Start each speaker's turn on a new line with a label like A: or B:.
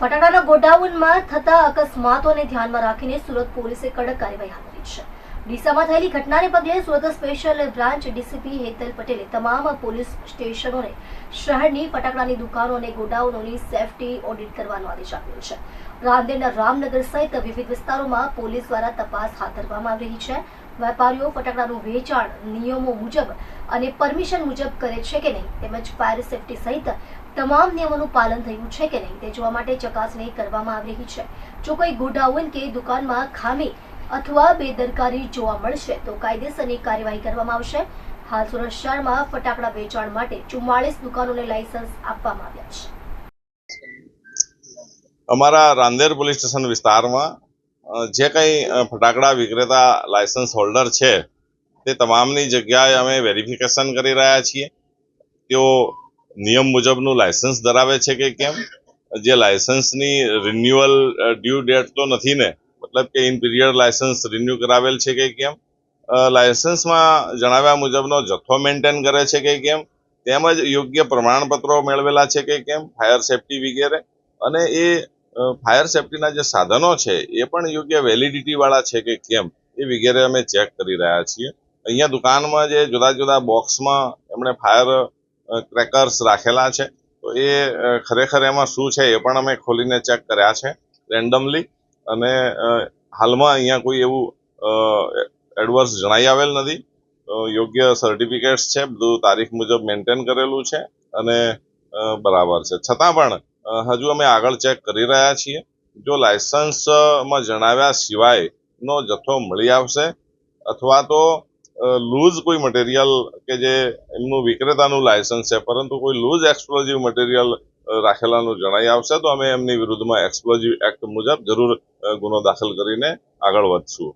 A: ફટાકડાના ગોડાઉનમાં થતા અકસ્માતોને ધ્યાનમાં રાખીને સુરત પોલીસે કડક કાર્યવાહી હાથ ધરી છે. ડીસામાં થયેલી ઘટનાને પગલે Surat special branch DCP Hetal પટેલે તમામ પોલીસ સ્ટેશનોને શહેરની ફટાકડાની દુકાનો અને ગોડાઉનોની સેફટી ઓડિટ કરવાનો આદેશ આપ્યો છે. રાંદેરના રામનગર સહિત વિવિધ વિસ્તારોમાં પોલીસ દ્વારા તપાસ હાથ ધરવામાં આવી રહી છે. વેપારીઓ ફટાકડાનું વેચાણ નિયમો મુજબ અને પરમિશન મુજબ કરે છે કે નહીં? તેમજ ફાયર સેફટી સહિત તમામ નિયમોનું પાલન થયું છે કે નહીં? તે જોવા માટે ચકાસણી કરવામાં આવી રહી છે. જો કોઈ ગોડાઉન કે દુકાનમાં ખામી અથવા બેદરકારી જોવા મળશે, તો કાયદેસરની કાર્યવાહી કરવામાં આવશે. હાલ સુરત શહેરમાં ફટાકડા વેચાણ માટે ચુમ્માળીસ દુકાનોને લાયસન્સ આપવામાં આવ્યા છે.
B: અમારા રાંદેર પોલીસ સ્ટેશન વિસ્તારમાં જે કંઈ ફટાકડા વિક્રેતા લાયસન્સ હોલ્ડર છે, તે તમામની જગ્યાએ અમે વેરિફિકેશન કરી રહ્યા છીએ. તેઓ નિયમ મુજબનું લાયસન્સ ધરાવે છે કે કેમ? જે લાયસન્સની રિન્યુઅલ ડ્યુ ડેટ તો નથી ને, મતલબ કે ઇન પીરિયડ લાયસન્સ રિન્યુ કરાવેલ છે કે કેમ? લાયસન્સમાં જણાવ્યા મુજબનો જથ્થો મેન્ટેન કરે છે કે કેમ? તેમજ યોગ્ય પ્રમાણપત્રો મેળવેલા છે કે કેમ? ફાયર સેફટી વગેરે. અને એ ફાયર સેફટીના જે સાધનો છે, એ પણ યોગ્ય વેલિડિટી વાળા છે કે કેમ, એ વગેરે અમે ચેક કરી રહ્યા છીએ. અહીંયા દુકાનમાં જે જુદા જુદા બોક્સમાં એમણે ફાયર ક્રેકર્સ રાખેલા છે. તો એ ખરેખર એમાં શું છે, એ પણ અમે ખોલીને ચેક કર્યા છે રેન્ડમલી અને હાલમાં અહીંયા કોઈ એવું એડવર્સ જણાઈ આવેલ નથી. યોગ્ય સર્ટિફિકેટ્સ છે, બધું તારીખ મુજબ મેન્ટેન કરેલું છે અને બરાબર છે. છતાં પણ હજુ અમે આગળ ચેક કરી રહ્યા છીએ. જો લાયસન્સમાં જણાવ્યા સિવાયનો જથ્થો મળી આવશે અથવા તો લૂઝ કોઈ મટીરિયલ કે જે એમનું વિક્રેતાનું લાયસન્સ છે, પરંતુ કોઈ લૂઝ એક્સપ્લોઝિવ મટીરિયલ રાખેલાનું જણાઈ આવશે, તો અમે એમની વિરુદ્ધમાં એક્સપ્લોઝિવ એક્ટ મુજબ જરૂર ગુનો દાખલ કરીને આગળ વધશું.